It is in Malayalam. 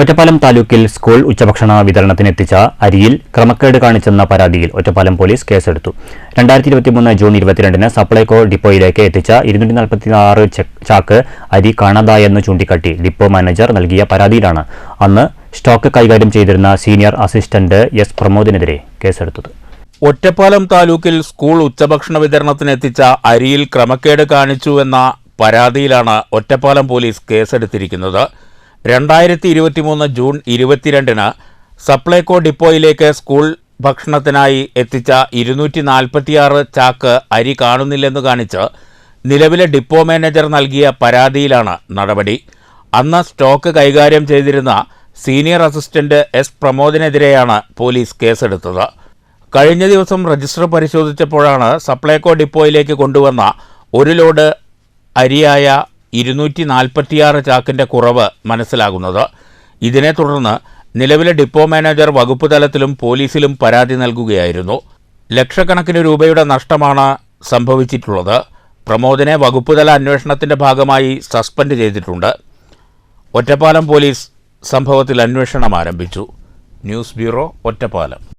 ഒറ്റപ്പാലം താലൂക്കിൽ സ്കൂൾ ഉച്ചഭക്ഷണ വിതരണത്തിനെത്തിച്ച അരിയിൽ ക്രമക്കേട് കാണിച്ചെന്ന പരാതിയിൽ ഒറ്റപ്പാലം പോലീസ് കേസെടുത്തു. രണ്ടായിരത്തി ഇരുപത്തിമൂന്ന് ജൂൺ ഇരുപത്തിരണ്ടിന് സപ്ലൈകോ ഡിപ്പോയിലേക്ക് എത്തിച്ച ഇരുന്നൂറ്റി നാൽപ്പത്തിയാറ് ചാക്ക് അരി കാണാതായെന്ന് ചൂണ്ടിക്കാട്ടി ഡിപ്പോ മാനേജർ നൽകിയ പരാതിയിലാണ് അന്ന് സ്റ്റോക്ക് കൈകാര്യം ചെയ്തിരുന്ന സീനിയർ അസിസ്റ്റന്റ് എസ് പ്രമോദിനെതിരെ കേസെടുത്തത്. ഒറ്റപ്പാലം താലൂക്കിൽ സ്കൂൾ ഉച്ചഭക്ഷണ വിതരണത്തിനെത്തിച്ച അരിയിൽ ക്രമക്കേട് കാണിച്ചു എന്ന പരാതിയിലാണ് ഒറ്റപ്പാലം പോലീസ് കേസെടുത്തിരിക്കുന്നത്. രണ്ടായിരത്തി ഇരുപത്തിമൂന്ന് ജൂൺ ഇരുപത്തിരണ്ടിന് സപ്ലൈകോ ഡിപ്പോയിലേക്ക് സ്കൂൾ ഭക്ഷണത്തിനായി എത്തിച്ച ഇരുന്നൂറ്റി നാൽപ്പത്തിയാറ് ചാക്ക് അരി കാണുന്നില്ലെന്ന് കാണിച്ച് നിലവിലെ ഡിപ്പോ മാനേജർ നൽകിയ പരാതിയിലാണ് നടപടി. അന്ന് സ്റ്റോക്ക് കൈകാര്യം ചെയ്തിരുന്ന സീനിയർ അസിസ്റ്റന്റ് എസ് പ്രമോദിനെതിരെയാണ് പോലീസ് കേസെടുത്തത്. കഴിഞ്ഞ ദിവസം രജിസ്റ്റർ പരിശോധിച്ചപ്പോഴാണ് സപ്ലൈകോ ഡിപ്പോയിലേക്ക് കൊണ്ടുവന്ന ഒരു ലോഡ് അരിയായ ഇരുന്നൂറ്റി നാൽപ്പത്തിയാറ് ചാക്കിന്റെ കുറവ് മനസ്സിലാകുന്നത്. ഇതിനെ തുടർന്ന് നിലവിലെ ഡിപ്പോ മാനേജർ വകുപ്പ് തലത്തിലും പോലീസിലും പരാതി നൽകുകയായിരുന്നു. ലക്ഷക്കണക്കിന് രൂപയുടെ നഷ്ടമാണ് സംഭവിച്ചിട്ടുള്ളത്. പ്രമോദിനെ വകുപ്പുതല അന്വേഷണത്തിന്റെ ഭാഗമായി സസ്പെൻഡ് ചെയ്തിട്ടുണ്ട്. ഒറ്റപ്പാലം പോലീസ് സംഭവത്തിൽ അന്വേഷണം ആരംഭിച്ചു. News bureau Ottapalam.